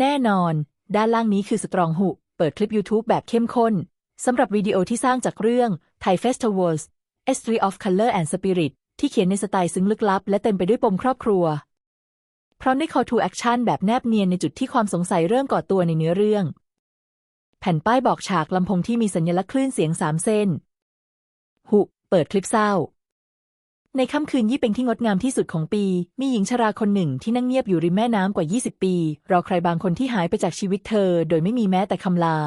แน่นอน ด้านล่างนี้คือสตรองหุเปิดคลิป YouTube แบบเข้มข้นสำหรับวิดีโอที่สร้างจากเรื่อง Thai Festivals History of Color and Spirit ที่เขียนในสไตล์ซึ้งลึกลับ และเต็มไปด้วยปมครอบครัว พร้อมด้วย call to action แบบแนบเนียนในจุดที่ความสงสัยเริ่มก่อตัวในเนื้อเรื่อง แผ่นป้ายบอกฉากลำโพงที่มีสัญลักษณ์คลื่นเสียงสามเส้น หุ เปิดคลิปเศร้า ในค่ำคืนยี่เป็งที่งดงามที่สุดของปี มีหญิงชราคนหนึ่งที่นั่งเงียบอยู่ริมแม่น้ำกว่า 20 ปี รอใครบางคนที่หายไปจากชีวิตเธอ โดยไม่มีแม้แต่คำลา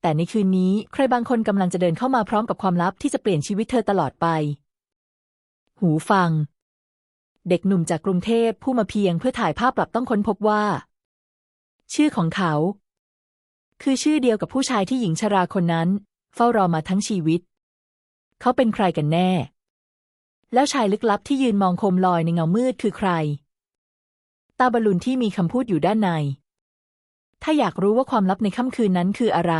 แต่ในคืนนี้ใครบางคนกำลังจะเดินเข้ามาพร้อมกับความลับที่จะเปลี่ยนชีวิตเธอตลอดไป หูฟัง เด็กหนุ่มจากกรุงเทพผู้มาเพียงเพื่อถ่ายภาพกลับต้องค้นพบว่า ชื่อของเขา คือชื่อเดียวกับผู้ชายที่หญิงชราคนนั้น เฝ้ารอมาทั้งชีวิต เขาเป็นใครกันแน่ แล้วชายลึกลับที่ยืนมองโคมลอยในเงามืดคือใคร ตาบอลลูนที่มีคำพูดอยู่ด้านใน ถ้าอยากรู้ว่าความลับในค่ำคืนนั้นคืออะไร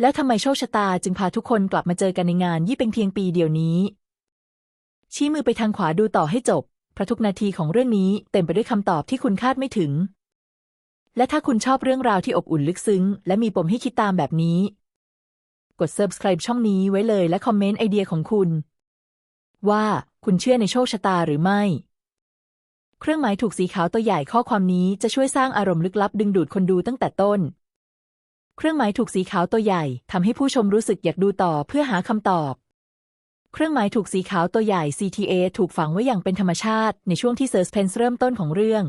แล้วทำไมโชคชะตาจึงพาทุกคนกลับมาเจอกันในงานยี่เป็นเพียงปีเดียวนี้ ชี้มือไปทางขวาดูต่อให้จบเพราะทุกนาทีของเรื่องนี้เต็มไปด้วยคำตอบที่คุณคาดไม่ถึง และถ้าคุณชอบเรื่องราวที่อบอุ่นลึกซึ้ง และมีปมให้คิดตามแบบนี้ กด subscribe ช่องนี้ไว้เลยและคอมเมนต์ไอเดียของคุณ ว่าคุณเชื่อในโชคชะตาหรือไม่ เครื่องหมายถูกสีขาวตัวใหญ่ข้อความนี้จะช่วยสร้างอารมณ์ลึกลับดึงดูดคนดูตั้งแต่ต้น เครื่องหมายถูกสีขาวตัวใหญ่ทำให้ผู้ชมรู้สึกอยากดูต่อเพื่อหาคำตอบ เครื่องหมายถูกสีขาวตัวใหญ่ CTA ถูกฝังไว้อย่างเป็นธรรมชาติ ในช่วงที่เซอร์สเพนส์เริ่มต้นของเรื่อง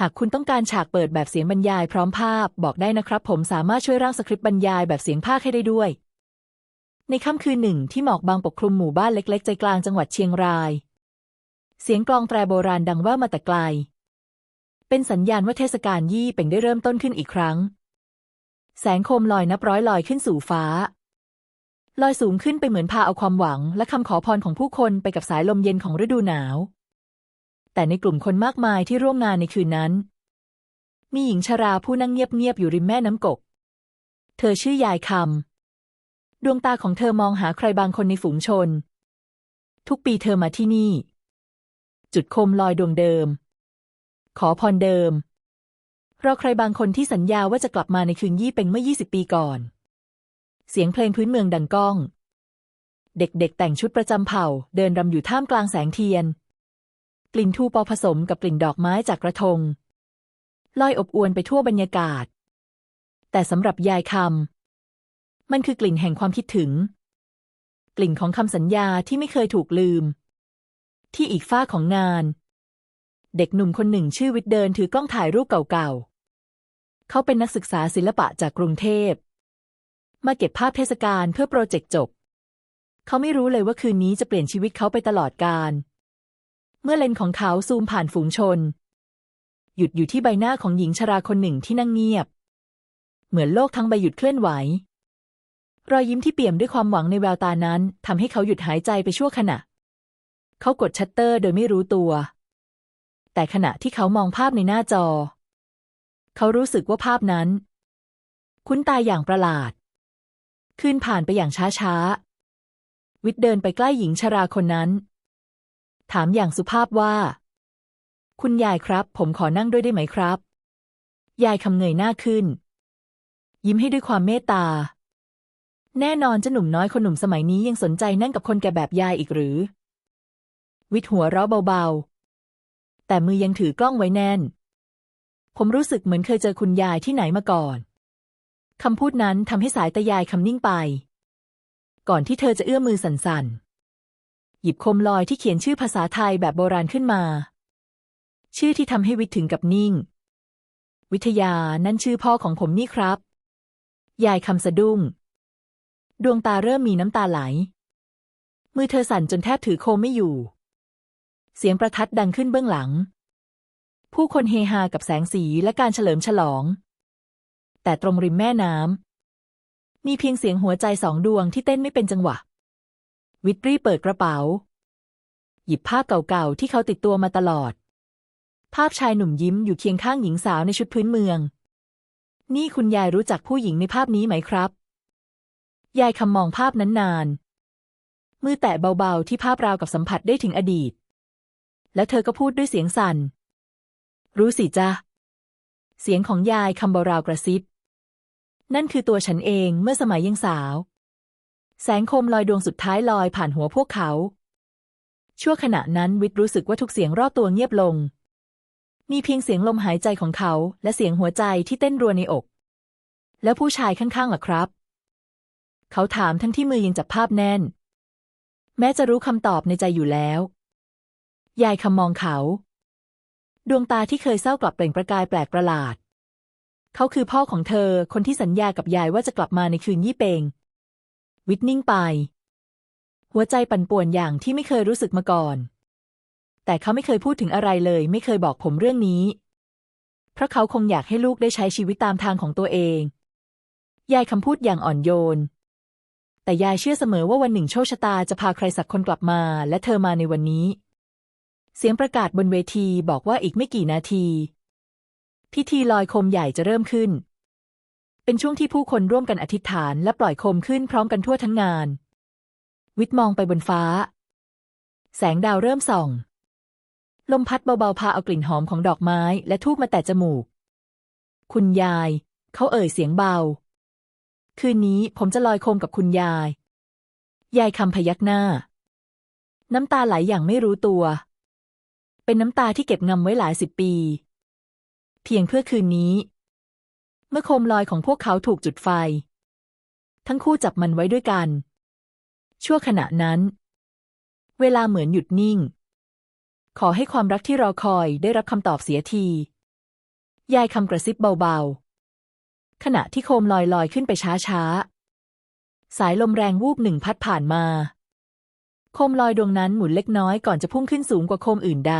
หากคุณต้องการฉากเปิดแบบเสียงบรรยายพร้อมภาพ บอกได้นะครับ ผมสามารถช่วยร่างสคริปต์บรรยายแบบเสียงภาคให้ได้ด้วย ในค่ำคืนหนึ่งที่หมอกบางปกคลุมหมู่บ้านเล็ก ๆ ใจกลางจังหวัดเชียงราย เสียงกลองแตรโบราณดังว่วมาแต่ไกล เป็นสัญญาณว่าเทศกาลยี่เป่งได้เริ่มต้นขึ้นอีกครั้ง แสงโคมลอยนับร้อยลอยขึ้นสู่ฟ้า ลอยสูงขึ้นไปเหมือนพาเอาความหวัง และคำขอพรของผู้คนไปกับสายลมเย็นของฤดูหนาว แต่ในกลุ่มคนมากมายที่ร่วมงานในคืนนั้น มีหญิงชราผู้นั่งเงียบๆอยู่ริมแม่น้ำกก เธอชื่อยายคำ ดวงตาของเธอมองหาใครบางคนในฝูงชน ทุกปีเธอมาที่นี่ จุดโคมลอยดวงเดิม ขอพรเดิมรอใครบางคนที่สัญญาว่าจะกลับมาในคืนยี่เป็งเมื่อ 20 ปีก่อน เสียงเพลงพื้นเมืองดังก้อง เด็กๆแต่งชุดประจำเผ่า เดินรำอยู่ท่ามกลางแสงเทียน กลิ่นทูปอผสมกับกลิ่นดอกไม้จากกระทงลอยอบอวนไปทั่วบรรยากาศ แต่สำหรับยายคำ มันคือกลิ่นแห่งความคิดถึง กลิ่นของคำสัญญาที่ไม่เคยถูกลืม ที่อีกฝ้าของงาน เด็กหนุ่มคนหนึ่งชื่อวิทย์เดินถือกล้องถ่ายรูปเก่าๆ เขาเป็นนักศึกษาศิลปะจากกรุงเทพ มาเก็บภาพเทศกาลเพื่อโปรเจกต์จบ เขาไม่รู้เลยว่าคืนนี้จะเปลี่ยนชีวิตเขาไปตลอดกาลเมื่อเลนของเขาซูมผ่านฝูงชน หยุดอยู่ที่ใบหน้าของหญิงชราคนหนึ่งที่นั่งเงียบ เหมือนโลกทั้งใบหยุดเคลื่อนไหว รอยยิ้มที่เปี่ยมด้วยความหวังในแววตานั้นทำให้เขาหยุดหายใจไปชั่วขณะ เขากดชัตเตอร์โดยไม่รู้ตัว แต่ขณะที่เขามองภาพในหน้าจอ เขารู้สึกว่าภาพนั้น คุ้นตาอย่างประหลาด คืนผ่านไปอย่างช้าๆ วิทย์เดินไปใกล้หญิงชราคนนั้น ถามอย่างสุภาพว่า คุณยายครับ ผมขอนั่งด้วยได้ไหมครับ ยายคำเงยหน้าขึ้น ยิ้มให้ด้วยความเมตตา แน่นอนเจ้าหนุ่มน้อยคนหนุ่มสมัยนี้ยังสนใจนั่งกับคนแก่แบบยายอีกหรือ วิทหัวเราะเบาๆ แต่มือยังถือกล้องไว้แน่น ผมรู้สึกเหมือนเคยเจอคุณยายที่ไหนมาก่อน คำพูดนั้นทำให้สายตายายคำนิ่งไป ก่อนที่เธอจะเอื้อมมือสั่นๆ หยิบคมลอยที่เขียนชื่อภาษาไทยแบบโบราณขึ้นมา ชื่อที่ทำให้วิทถึงกับนิ่ง วิทยานั่นชื่อพ่อของผมนี่ครับ ยายคำสะดุ้ง ดวงตาเริ่มมีน้ำตาไหล มือเธอสั่นจนแทบถือโคมไม่อยู่ เสียงประทัดดังขึ้นเบื้องหลัง ผู้คนเฮฮากับแสงสีและการเฉลิมฉลอง แต่ตรงริมแม่น้ำมีเพียงเสียงหัวใจสองดวงที่เต้นไม่เป็นจังหวะ วิตรีเปิดกระเป๋า หยิบภาพเก่าๆที่เขาติดตัวมาตลอด ภาพชายหนุ่มยิ้มอยู่เคียงข้างหญิงสาวในชุดพื้นเมือง นี่คุณยายรู้จักผู้หญิงในภาพนี้ไหมครับ ยายคำมองภาพนั้นนาน มือแตะเบาๆที่ภาพราวกับสัมผัสได้ถึงอดีต แล้วเธอก็พูดด้วยเสียงสั่น รู้สิจ้ะ เสียงของยายคำเบาราวกระซิบ นั่นคือตัวฉันเองเมื่อสมัยยังสาว แสงคมลอยดวงสุดท้ายลอยผ่านหัวพวกเขา ชั่วขณะนั้นวิทรู้สึกว่าทุกเสียงรอบตัวเงียบลง มีเพียงเสียงลมหายใจของเขา และเสียงหัวใจที่เต้นรัวในอก แล้วผู้ชายข้างๆล่ะครับ เขาถามทั้งที่มือยังจับภาพแน่น แม้จะรู้คำตอบในใจอยู่แล้ว ยายคำมองเขา ดวงตาที่เคยเศร้ากลับเปล่งประกายแปลกประหลาด เขาคือพ่อของเธอคนที่สัญญากับยายว่าจะกลับมาในคืนยี่เปง วิทนิ่งไป หัวใจปั่นป่วนอย่างที่ไม่เคยรู้สึกมาก่อน แต่เขาไม่เคยพูดถึงอะไรเลย ไม่เคยบอกผมเรื่องนี้ เพราะเขาคงอยากให้ลูกได้ใช้ชีวิตตามทางของตัวเองยายคำพูดอย่างอ่อนโยน แต่ยายเชื่อเสมอว่าวันหนึ่งโชคชะตาจะพาใครสักคนกลับมา และเธอมาในวันนี้ เสียงประกาศบนเวทีบอกว่าอีกไม่กี่นาที พิธีลอยโคมใหญ่จะเริ่มขึ้น เป็นช่วงที่ผู้คนร่วมกันอธิษฐานและปล่อยโคมขึ้นพร้อมกันทั่วทั้งงาน วิทย์มองไปบนฟ้า แสงดาวเริ่มส่อง ลมพัดเบาๆพาเอากลิ่นหอมของดอกไม้ และทูบมาแต่จมูก คุณยาย เขาเอ่ยเสียงเบา คืนนี้ผมจะลอยโคมกับคุณยาย ยายคำพยักหน้า น้ำตาไหลอย่างไม่รู้ตัว เป็นน้ำตาที่เก็บงำไว้หลายสิบปี เพียงเพื่อคืนนี้ เมื่อโคมลอยของพวกเขาถูกจุดไฟ ทั้งคู่จับมันไว้ด้วยกัน ชั่วขณะนั้น เวลาเหมือนหยุดนิ่ง ขอให้ความรักที่รอคอยได้รับคำตอบเสียที ยายคำกระซิบเบาๆ ขณะที่โคมลอยลอยขึ้นไปช้าๆสายลมแรงวูบหนึ่งพัดผ่านมา โคมลอยดวงนั้นหมุนเล็กน้อยก่อนจะพุ่งขึ้นสูงกว่าโคมอื่นใด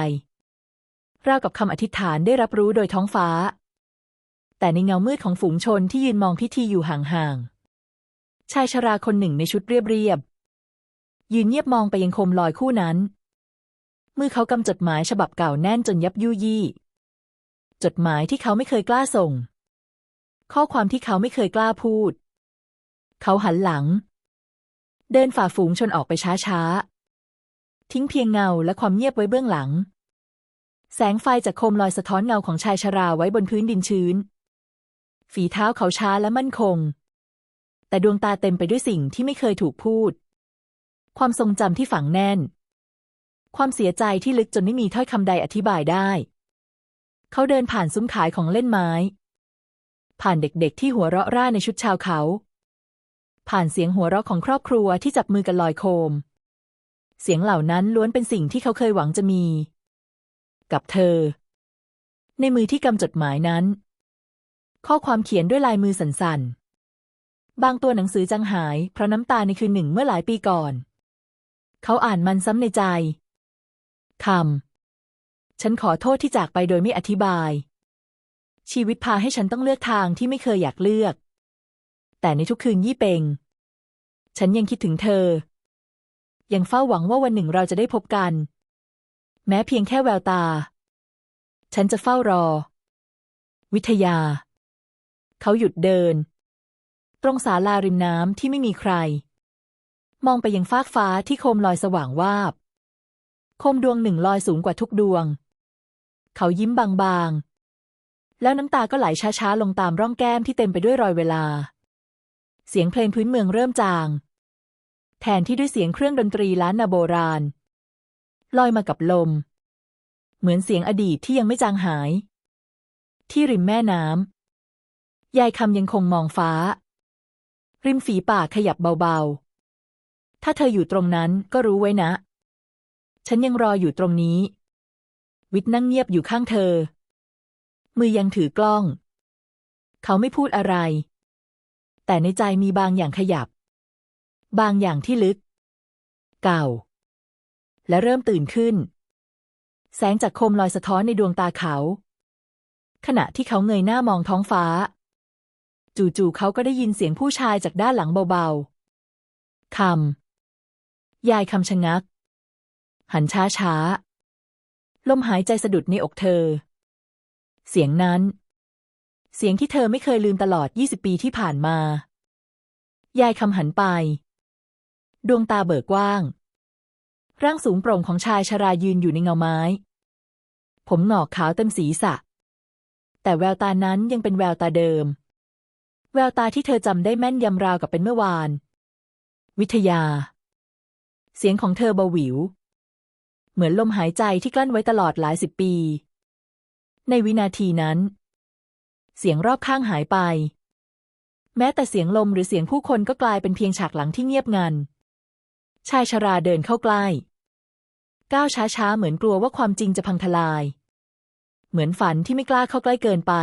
ราวกับคำอธิษฐานได้รับรู้โดยท้องฟ้า แต่ในเงามืดของฝูงชนที่ยืนมองพิธีอยู่ห่างๆ ชายชราคนหนึ่งในชุดเรียบๆ ยืนเงียบมองไปยังโคมลอยคู่นั้น มือเขากำจดหมายฉบับเก่าแน่นจนยับยุยี่ จดหมายที่เขาไม่เคยกล้าส่ง ข้อความที่เขาไม่เคยกล้าพูด เขาหันหลัง เดินฝ่าฝูงชนออกไปช้าๆ ทิ้งเพียงเงาและความเงียบไว้เบื้องหลัง แสงไฟจากโคมลอยสะท้อนเงาของชายชราไว้บนพื้นดินชื้น ฝีเท้าเขาช้าและมั่นคง แต่ดวงตาเต็มไปด้วยสิ่งที่ไม่เคยถูกพูด ความทรงจำที่ฝังแน่น ความเสียใจที่ลึกจนไม่มีถ้อยคำใดอธิบายได้ เขาเดินผ่านซุ้มขายของเล่นไม้ ผ่านเด็กๆที่หัวเราะร่าในชุดชาวเขา ผ่านเสียงหัวเราะของครอบครัวที่จับมือกันลอยโคม เสียงเหล่านั้นล้วนเป็นสิ่งที่เขาเคยหวังจะมี กับเธอ ในมือที่กำจดหมายนั้น ข้อความเขียนด้วยลายมือสั่นๆ บางตัวหนังสือจางหาย เพราะน้ำตาในคืนหนึ่งเมื่อหลายปีก่อน เขาอ่านมันซ้ำในใจคำฉันขอโทษที่จากไปโดยไม่อธิบาย ชีวิตพาให้ฉันต้องเลือกทางที่ไม่เคยอยากเลือก แต่ในทุกคืนยี่เปง ฉันยังคิดถึงเธอ ยังเฝ้าหวังว่าวันหนึ่งเราจะได้พบกัน แม้เพียงแค่แววตา ฉันจะเฝ้ารอ วิทยา เขาหยุดเดิน ตรงศาลาริมน้ำที่ไม่มีใคร มองไปยังฟากฟ้าที่โคมลอยสว่างวาบ โคมดวงหนึ่งลอยสูงกว่าทุกดวง เขายิ้มบางๆ แล้วน้ำตาก็ไหลช้าๆ ลงตามร่องแก้มที่เต็มไปด้วยรอยเวลา เสียงเพลงพื้นเมืองเริ่มจาง แทนที่ด้วยเสียงเครื่องดนตรีล้านนาโบราณ ลอยมากับลม เหมือนเสียงอดีตที่ยังไม่จางหาย ที่ริมแม่น้ำยายคำยังคงมองฟ้า ริมฝีปากขยับเบาๆ ถ้าเธออยู่ตรงนั้นก็รู้ไว้นะ ฉันยังรออยู่ตรงนี้ วิทนั่งเงียบอยู่ข้างเธอ มือยังถือกล้อง เขาไม่พูดอะไร แต่ในใจมีบางอย่างขยับ บางอย่างที่ลึก เก่า และเริ่มตื่นขึ้น แสงจากโคมลอยสะท้อนในดวงตาเขา ขณะที่เขาเงยหน้ามองท้องฟ้า จู่ๆเขาก็ได้ยินเสียงผู้ชายจากด้านหลังเบาๆคำยายคำชะงัก หันช้าช้าๆลมหายใจสะดุดในอกเธอ เสียงนั้น เสียงที่เธอไม่เคยลืมตลอด 20 ปีที่ผ่านมา ยายคำหันไป ดวงตาเบิกกว้าง ร่างสูงโปร่งของชายชรายืนอยู่ในเงาไม้ ผมหงอกขาวเต็มศีรษะ แต่แววตานั้นยังเป็นแววตาเดิม แววตาที่เธอจำได้แม่นยำราวกับเป็นเมื่อวาน วิทยา เสียงของเธอเบาหวิว เหมือนลมหายใจที่กลั้นไว้ตลอดหลายสิบปี ในวินาทีนั้น เสียงรอบข้างหายไป แม้แต่เสียงลมหรือเสียงผู้คนก็กลายเป็นเพียงฉากหลังที่เงียบงัน ชายชราเดินเข้าใกล้ ก้าวช้าๆ เหมือนกลัวว่าความจริงจะพังทลาย เหมือนฝันที่ไม่กล้าเข้าใกล้เกินไป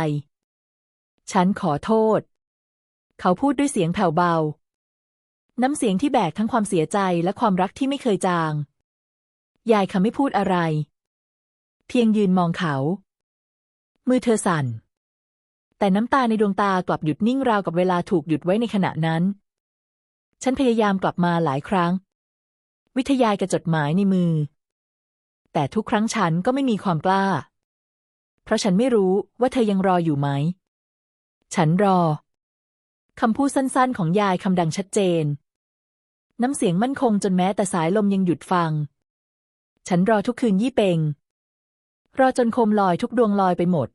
ฉันขอโทษ เขาพูดด้วยเสียงแผ่วเบา น้ำเสียงที่แบกทั้งความเสียใจและความรักที่ไม่เคยจาง ยายคำไม่พูดอะไร เพียงยืนมองเขา มือเธอสั่น แต่น้ำตาในดวงตากลับหยุดนิ่งราวกับเวลาถูกหยุดไว้ในขณะนั้น ฉันพยายามกลับมาหลายครั้ง วิทยายกับจดหมายในมือ แต่ทุกครั้งฉันก็ไม่มีความกล้า เพราะฉันไม่รู้ว่าเธอยังรออยู่ไหม ฉันรอคำพูดสั้นๆ ของยายคำดังชัดเจน น้ำเสียงมั่นคงจนแม้แต่สายลมยังหยุดฟัง ฉันรอทุกคืนยี่เปงรอจนโคมลอยทุกดวงลอยไปหมด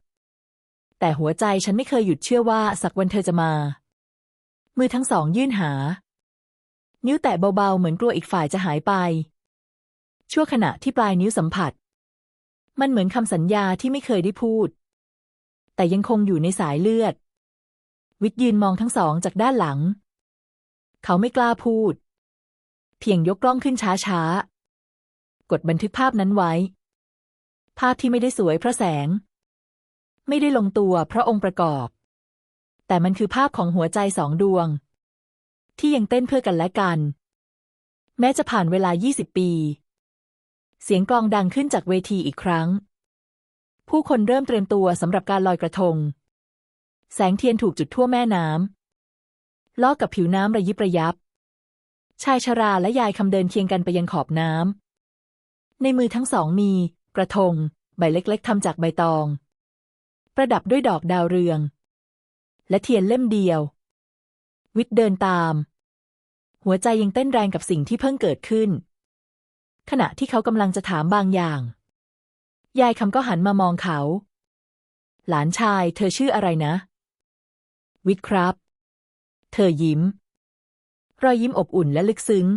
แต่หัวใจฉันไม่เคยหยุดเชื่อว่าสักวันเธอจะมา มือทั้งสองยื่นหา นิ้วแตะเบาๆ เหมือนกลัวอีกฝ่ายจะหายไป ชั่วขณะที่ปลายนิ้วสัมผัส มันเหมือนคำสัญญาที่ไม่เคยได้พูด แต่ยังคงอยู่ในสายเลือด วิทย์ยืนมองทั้งสองจากด้านหลัง เขาไม่กล้าพูด เพียงยกกล้องขึ้นช้าๆ กดบันทึกภาพนั้นไว้ ภาพที่ไม่ได้สวยเพราะแสง ไม่ได้ลงตัวเพราะองค์ประกอบ แต่มันคือภาพของหัวใจสองดวง ที่ยังเต้นเพื่อกันและกัน แม้จะผ่านเวลา 20 ปี เสียงกลองดังขึ้นจากเวทีอีกครั้ง ผู้คนเริ่มเตรียมตัวสำหรับการลอยกระทง แสงเทียนถูกจุดทั่วแม่น้ำล้อกับผิวน้ำระยิบระยับ ชายชราและยายคำเดินเคียงกันไปยังขอบน้ำในมือทั้งสองมี กระทง ใบเล็กๆทำจากใบตอง ประดับด้วยดอกดาวเรือง และเทียนเล่มเดียว วิทย์เดินตาม หัวใจยังเต้นแรงกับสิ่งที่เพิ่งเกิดขึ้น ขณะที่เขากำลังจะถามบางอย่าง ยายคำก็หันมามองเขา หลานชายเธอชื่ออะไรนะ วิทย์ครับ เธอยิ้ม รอยยิ้มอบอุ่นและลึกซึ้ง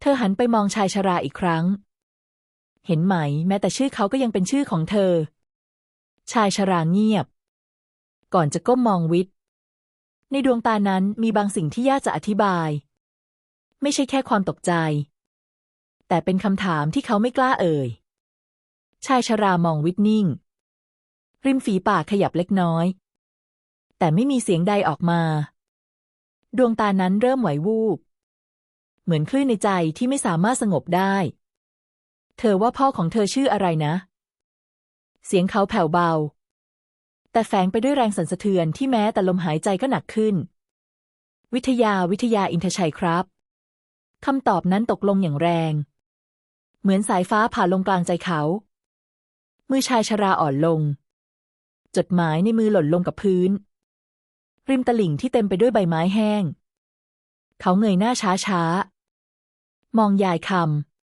เธอหันไปมองชายชราอีกครั้ง เห็นไหม แม้แต่ชื่อเขาก็ยังเป็นชื่อของเธอ ชายชราเงียบ ก่อนจะก้มมองวิทย์ ในดวงตานั้นมีบางสิ่งที่ยากจะอธิบาย ไม่ใช่แค่ความตกใจ แต่เป็นคำถามที่เขาไม่กล้าเอ่ย ชายชรามองวิทย์นิ่ง ริมฝีปากขยับเล็กน้อย แต่ไม่มีเสียงใดออกมา ดวงตานั้นเริ่มไหววูบ เหมือนคลื่นในใจที่ไม่สามารถสงบได้ เธอว่าพ่อของเธอชื่ออะไรนะ เสียงเขาแผ่วเบา แต่แฝงไปด้วยแรงสั่นสะเทือนที่แม้แต่ลมหายใจก็หนักขึ้น วิทยาวิทยาอินทชัยครับคำตอบนั้นตกลงอย่างแรง เหมือนสายฟ้าผ่าลงกลางใจเขา มือชายชราอ่อนลง จดหมายในมือหล่นลงกับพื้น ริมตลิ่งที่เต็มไปด้วยใบไม้แห้ง เขาเงยหน้าช้าช้ามองยายค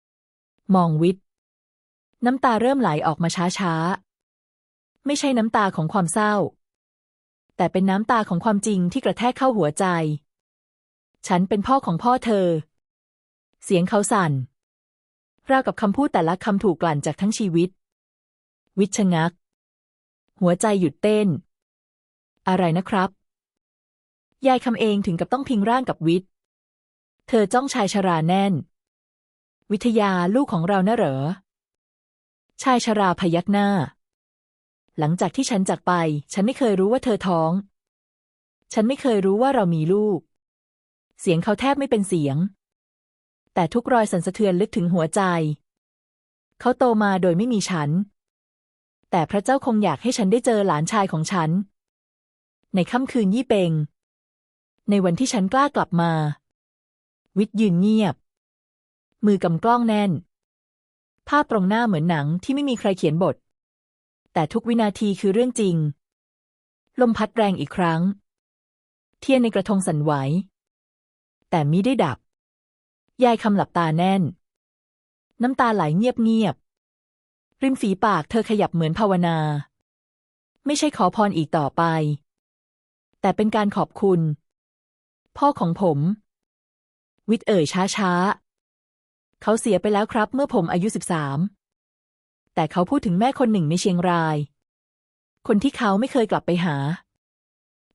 ำมองวิทย์ น้ำตาเริ่มไหลออกมาช้าช้าไม่ใช่น้ำตาของความเศร้า แต่เป็นน้ำตาของความจริงที่กระแทกเข้าหัวใจ ฉันเป็นพ่อของพ่อเธอ เสียงเขาสั่น ราวกับคำพูดแต่ละคำถูกกลั่นจากทั้งชีวิต วิชงัก หัวใจหยุดเต้น อะไรนะครับ ยายคำเองถึงกับต้องพิงร่างกับวิทย์เธอจ้องชายชราแน่น วิทยาลูกของเราน่ะเหรอ ชายชราพยักหน้า หลังจากที่ฉันจากไป ฉันไม่เคยรู้ว่าเธอท้อง ฉันไม่เคยรู้ว่าเรามีลูก เสียงเขาแทบไม่เป็นเสียง แต่ทุกรอยสั่นสะเทือนลึกถึงหัวใจ เขาโตมาโดยไม่มีฉัน แต่พระเจ้าคงอยากให้ฉันได้เจอหลานชายของฉัน ในค่ำคืนยี่เปง ในวันที่ฉันกล้ากลับมา วิทย์ยืนเงียบ มือกำกล้องแน่น ภาพตรงหน้าเหมือนหนังที่ไม่มีใครเขียนบท แต่ทุกวินาทีคือเรื่องจริง ลมพัดแรงอีกครั้ง เทียนในกระทงสั่นไหว แต่มิได้ดับ ยายคำหลับตาแน่น น้ำตาไหลเงียบเงียบ ริมฝีปากเธอขยับเหมือนภาวนา ไม่ใช่ขอพรอีกต่อไป แต่เป็นการขอบคุณ พ่อของผม วิทย์เอ่ยช้าๆ เขาเสียไปแล้วครับเมื่อผมอายุสิบสามแต่เขาพูดถึงแม่คนหนึ่งในเชียงราย คนที่เขาไม่เคยกลับไปหา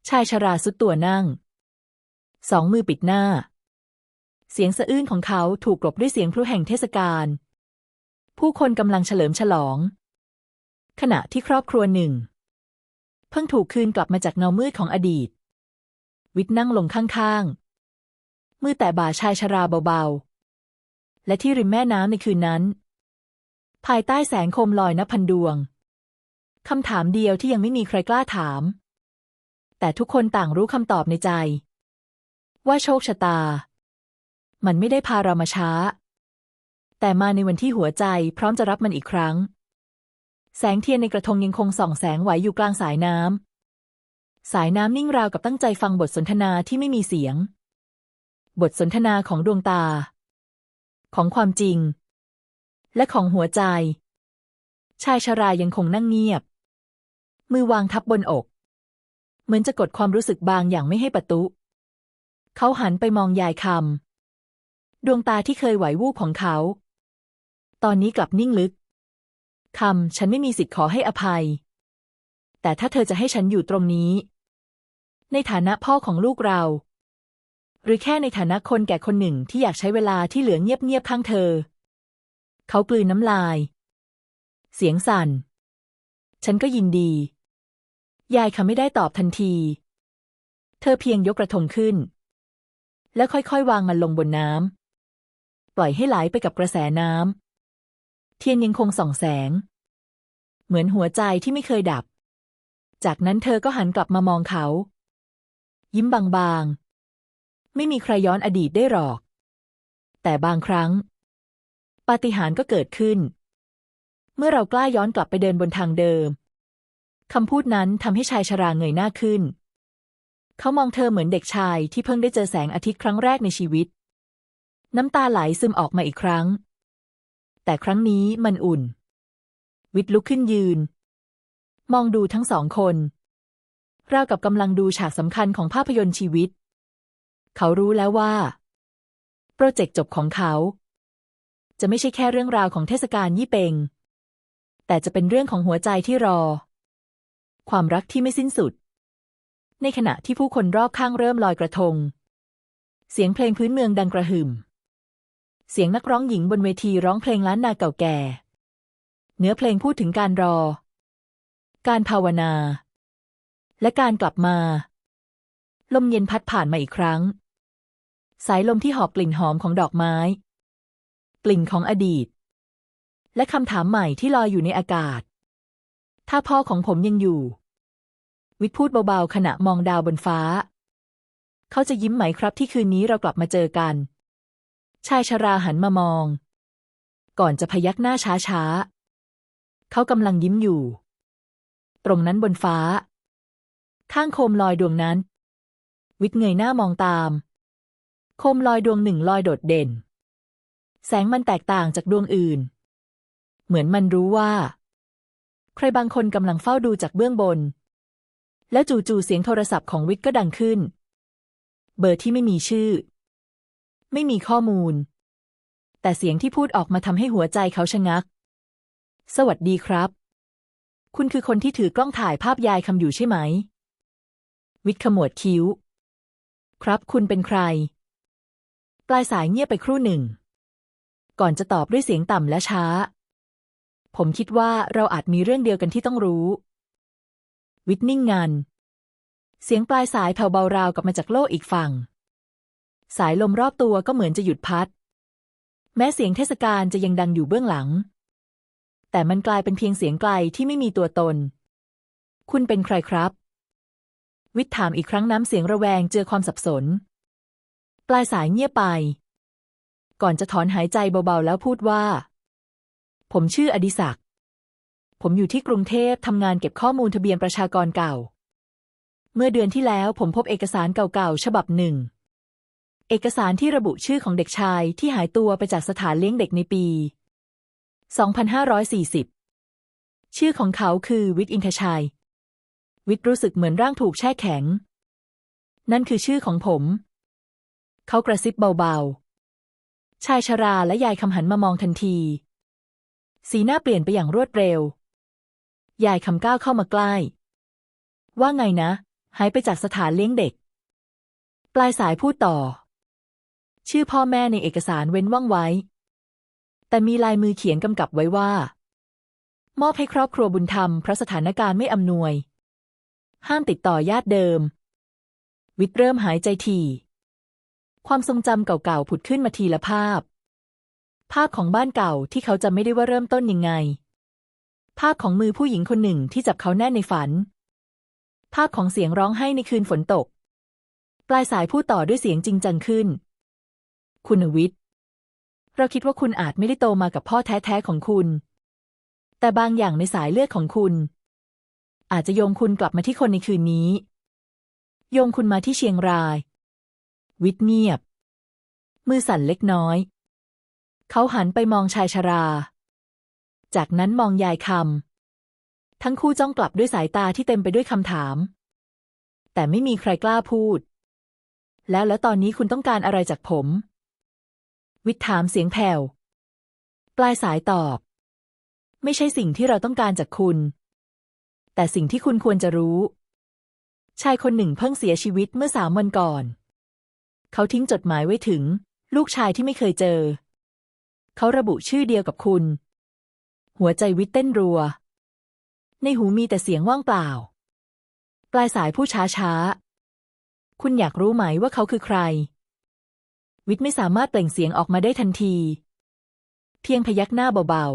ชายชราสุดตัวนั่ง สองมือปิดหน้า เสียงสะอื้นของเขาถูกกลบด้วยเสียงพลุแห่งเทศกาล ผู้คนกำลังเฉลิมฉลอง ขณะที่ครอบครัวหนึ่ง เพิ่งถูกคืนกลับมาจากเงามืดของอดีต วิทนั่งลงข้างๆมือแต่บ่าชายชราเบาๆ และที่ริมแม่น้ำในคืนนั้น ภายใต้แสงโคมลอยนับพันดวงคำถามเดียวที่ยังไม่มีใครกล้าถาม แต่ทุกคนต่างรู้คำตอบในใจ ว่าโชคชะตา มันไม่ได้พาเรามาช้า แต่มาในวันที่หัวใจพร้อมจะรับมันอีกครั้ง แสงเทียนในกระทงยังคงส่องแสงไหวอยู่กลางสายน้ำสายน้ำนิ่งราวกับตั้งใจฟังบทสนทนาที่ไม่มีเสียง บทสนทนาของดวงตา ของความจริง และของหัวใจ ชายชรายังคงนั่งเงียบ มือวางทับบนอก เหมือนจะกดความรู้สึกบางอย่างไม่ให้ประตุ เขาหันไปมองยายคำ ดวงตาที่เคยไหววูบของเขา ตอนนี้กลับนิ่งลึกคำฉันไม่มีสิทธิ์ขอให้อภัย แต่ถ้าเธอจะให้ฉันอยู่ตรงนี้ ในฐานะพ่อของลูกเรา รือแค่ในฐานะคนแก่คนหนึ่งที่อยากใช้เวลาที่เหลือเงียบๆข้างเธอ เขากลืนน้ำลาย เสียงสั่น ฉันก็ยินดี ยายคำไม่ได้ตอบทันที เธอเพียงยกกระทงขึ้น แล้วค่อยๆ วางมันลงบนน้ำปล่อยให้ไหลไปกับกระแสน้ำเทียนยังคงส่องแสง เหมือนหัวใจที่ไม่เคยดับ จากนั้นเธอก็หันกลับมามองเขา ยิ้มบางๆ ไม่มีใครย้อนอดีตได้หรอก แต่บางครั้ง ปาฏิหาริย์ก็เกิดขึ้น เมื่อเรากล้าย้อนกลับไปเดินบนทางเดิมคำพูดนั้นทำให้ชายชราเงยหน้าขึ้น เขามองเธอเหมือนเด็กชายที่เพิ่งได้เจอแสงอาทิตย์ครั้งแรกในชีวิต น้ำตาไหลซึมออกมาอีกครั้ง แต่ครั้งนี้มันอุ่น วิทลุกขึ้นยืน มองดูทั้งสองคนราวกับกำลังดูฉากสำคัญของภาพยนตร์ชีวิต เขารู้แล้วว่า โปรเจกต์จบของเขา จะไม่ใช่แค่เรื่องราวของเทศกาลยี่เปง แต่จะเป็นเรื่องของหัวใจที่รอ ความรักที่ไม่สิ้นสุด ในขณะที่ผู้คนรอบข้างเริ่มลอยกระทง เสียงเพลงพื้นเมืองดังกระหึ่ม เสียงนักร้องหญิงบนเวทีร้องเพลงล้านนาเก่าแก่ เนื้อเพลงพูดถึงการรอ การภาวนา และการกลับมาลมเย็นพัดผ่านมาอีกครั้ง สายลมที่หอบกลิ่นหอมของดอกไม้ กลิ่นของอดีต และคำถามใหม่ที่ลอยอยู่ในอากาศ ถ้าพ่อของผมยังอยู่ วิทพูดเบาๆ ขณะมองดาวบนฟ้า เขาจะยิ้มไหมครับที่คืนนี้เรากลับมาเจอกัน ชายชราหันมามอง ก่อนจะพยักหน้าช้าๆ เขากำลังยิ้มอยู่ ตรงนั้นบนฟ้า ข้างโคมลอยดวงนั้น วิทเงยหน้ามองตาม โคมลอยดวงหนึ่งลอยโดดเด่น แสงมันแตกต่างจากดวงอื่น เหมือนมันรู้ว่า ใครบางคนกำลังเฝ้าดูจากเบื้องบน แล้วจู่ๆเสียงโทรศัพท์ของวิทย์ก็ดังขึ้น เบอร์ที่ไม่มีชื่อ ไม่มีข้อมูล แต่เสียงที่พูดออกมาทำให้หัวใจเขาชะงัก สวัสดีครับ คุณคือคนที่ถือกล้องถ่ายภาพยายคำอยู่ใช่ไหม วิทย์ขมวดคิ้ว ครับคุณเป็นใคร ปลายสายเงียบไปครู่หนึ่ง ก่อนจะตอบด้วยเสียงต่ำและช้า ผมคิดว่าเราอาจมีเรื่องเดียวกันที่ต้องรู้ วิทนิ่งงันเสียงปลายสายแผ่วเบาราวกลับมาจากโลกอีกฝั่ง สายลมรอบตัวก็เหมือนจะหยุดพัด แม้เสียงเทศกาลจะยังดังอยู่เบื้องหลัง แต่มันกลายเป็นเพียงเสียงไกลที่ไม่มีตัวตน คุณเป็นใครครับ วิทถามอีกครั้งน้ำเสียงระแวงเจอความสับสน ปลายสายเงียบไป ก่อนจะถอนหายใจเบาๆแล้วพูดว่า ผมชื่ออดิศักดิ์ผมอยู่ที่กรุงเทพทำงานเก็บข้อมูลทะเบียนประชากรเก่า เมื่อเดือนที่แล้วผมพบเอกสารเก่าๆ ฉบับหนึ่ง เอกสารที่ระบุชื่อของเด็กชายที่หายตัวไปจากสถานเลี้ยงเด็กในปี 2540 ชื่อของเขาคือวิทย์อินทชัย วิทย์รู้สึกเหมือนร่างถูกแช่แข็ง นั่นคือชื่อของผม เขากระซิบเบาๆ ชายชราและยายคำหันมามองทันที สีหน้าเปลี่ยนไปอย่างรวดเร็ว ยายคำก้าวเข้ามาใกล้ ว่าไงนะ หายไปจากสถานเลี้ยงเด็ก ปลายสายพูดต่อ ชื่อพ่อแม่ในเอกสารเว้นว่างไว้ แต่มีลายมือเขียนกำกับไว้ว่า มอบให้ครอบครัวบุญธรรมเพราะสถานการณ์ไม่อำนวย ห้ามติดต่อญาติเดิม วิทย์เริ่มหายใจถี่ ความทรงจำเก่าๆผุดขึ้นมาทีละภาพ ภาพของบ้านเก่าที่เขาจำไม่ได้ว่าเริ่มต้นยังไง ภาพของมือผู้หญิงคนหนึ่งที่จับเขาแน่นในฝัน ภาพของเสียงร้องไห้ในคืนฝนตก ปลายสายพูดต่อด้วยเสียงจริงจังขึ้น คุณวิทย์ เราคิดว่าคุณอาจไม่ได้โตมากับพ่อแท้ๆของคุณ แต่บางอย่างในสายเลือดของคุณ อาจจะโยงคุณกลับมาที่คนในคืนนี้ โยงคุณมาที่เชียงราย วิทเงียบ มือสั่นเล็กน้อย เขาหันไปมองชายชรา จากนั้นมองยายคำ ทั้งคู่จ้องกลับด้วยสายตาที่เต็มไปด้วยคำถาม แต่ไม่มีใครกล้าพูด แล้วแล้วตอนนี้คุณต้องการอะไรจากผม วิทถามเสียงแผ่ว ปลายสายตอบ ไม่ใช่สิ่งที่เราต้องการจากคุณ แต่สิ่งที่คุณควรจะรู้ชายคนหนึ่งเพิ่งเสียชีวิตเมื่อสามวันก่อน เขาทิ้งจดหมายไว้ถึง ลูกชายที่ไม่เคยเจอ เขาระบุชื่อเดียวกับคุณ หัวใจวิทย์เต้นรัว ในหูมีแต่เสียงว่างเปล่า ปลายสายผู้ช้าช้า คุณอยากรู้ไหมว่าเขาคือใคร วิทย์ไม่สามารถเปล่งเสียงออกมาได้ทันที เพียงพยักหน้าเบา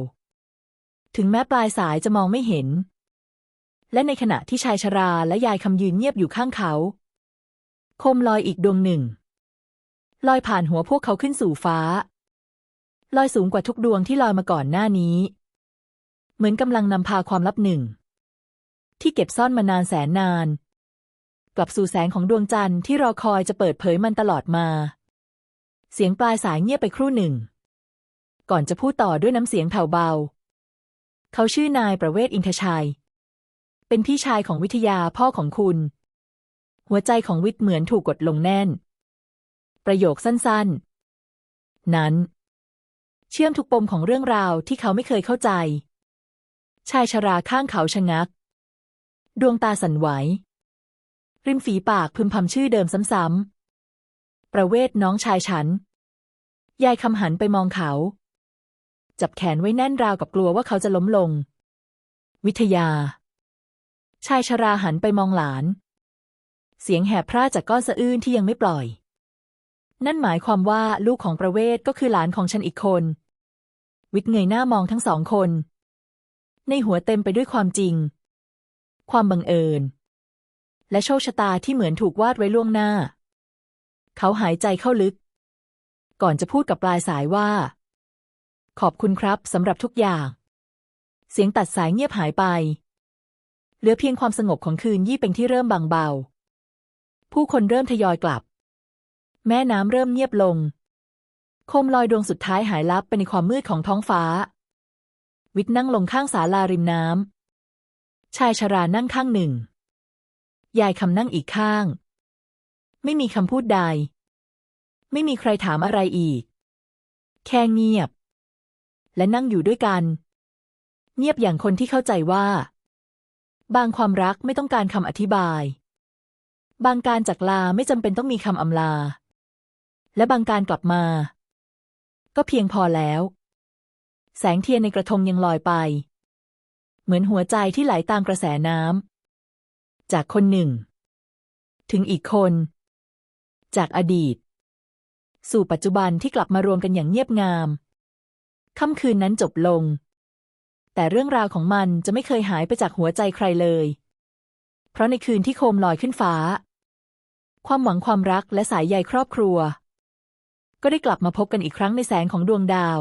ๆ ถึงแม้ปลายสายจะมองไม่เห็น และในขณะที่ชายชราและยายคำยืนเงียบอยู่ข้างเขา คมลอยอีกดวงหนึ่ง ลอยผ่านหัวพวกเขาขึ้นสู่ฟ้า ลอยสูงกว่าทุกดวงที่ลอยมาก่อนหน้านี้ เหมือนกำลังนำพาความลับหนึ่ง ที่เก็บซ่อนมานานแสนนาน กลับสู่แสงของดวงจันทร์ที่รอคอยจะเปิดเผยมันตลอดมา เสียงปลายสายเงียบไปครู่หนึ่ง ก่อนจะพูดต่อด้วยน้ำเสียงแผ่วเบา เขาชื่อนายประเวศอินทชัย เป็นพี่ชายของวิทยาพ่อของคุณ หัวใจของวิทย์เหมือนถูกกดลงแน่น ประโยคสั้นๆ นั้น เชื่อมทุกปมของเรื่องราวที่เขาไม่เคยเข้าใจ ชายชราข้างเขาชะงัก ดวงตาสั่นไหว ริมฝีปากพึมพำชื่อเดิมซ้ำๆ ประเวศน้องชายฉัน ยายคำหันไปมองเขา จับแขนไว้แน่นราวกับกลัวว่าเขาจะล้มลง วิทยา ชายชราหันไปมองหลานเสียงแหบพร่าจากก้อนสะอื้นที่ยังไม่ปล่อย นั่นหมายความว่าลูกของประเวศก็คือหลานของฉันอีกคน วิทย์เงยหน้ามองทั้งสองคน ในหัวเต็มไปด้วยความจริง ความบังเอิญ และโชคชะตาที่เหมือนถูกวาดไว้ล่วงหน้า เขาหายใจเข้าลึก ก่อนจะพูดกับปลายสายว่า ขอบคุณครับสำหรับทุกอย่าง เสียงตัดสายเงียบหายไปเหลือเพียงความสงบของคืนยี่เป็นที่เริ่มบางเบา ผู้คนเริ่มทยอยกลับ แม่น้ำเริ่มเงียบลง โคมลอยดวงสุดท้ายหายลับไปในความมืดของท้องฟ้า วิทนั่งลงข้างศาลาริมน้ำ ชายชรานั่งข้างหนึ่ง ยายคำนั่งอีกข้าง ไม่มีคำพูดใด ไม่มีใครถามอะไรอีก แค่เงียบ และนั่งอยู่ด้วยกัน เงียบอย่างคนที่เข้าใจว่า บางความรักไม่ต้องการคำอธิบาย บางการจากลาไม่จำเป็นต้องมีคำอำลา และบางการกลับมา ก็เพียงพอแล้ว แสงเทียนในกระทงยังลอยไป เหมือนหัวใจที่ไหลตามกระแสน้ำจากคนหนึ่ง ถึงอีกคน จากอดีต สู่ปัจจุบันที่กลับมารวมกันอย่างเงียบงามค่ำคืนนั้นจบลง แต่เรื่องราวของมันจะไม่เคยหายไปจากหัวใจใครเลย เพราะในคืนที่โคมลอยขึ้นฟ้า ความหวังความรักและสายใยครอบครัว ก็ได้กลับมาพบกันอีกครั้งในแสงของดวงดาว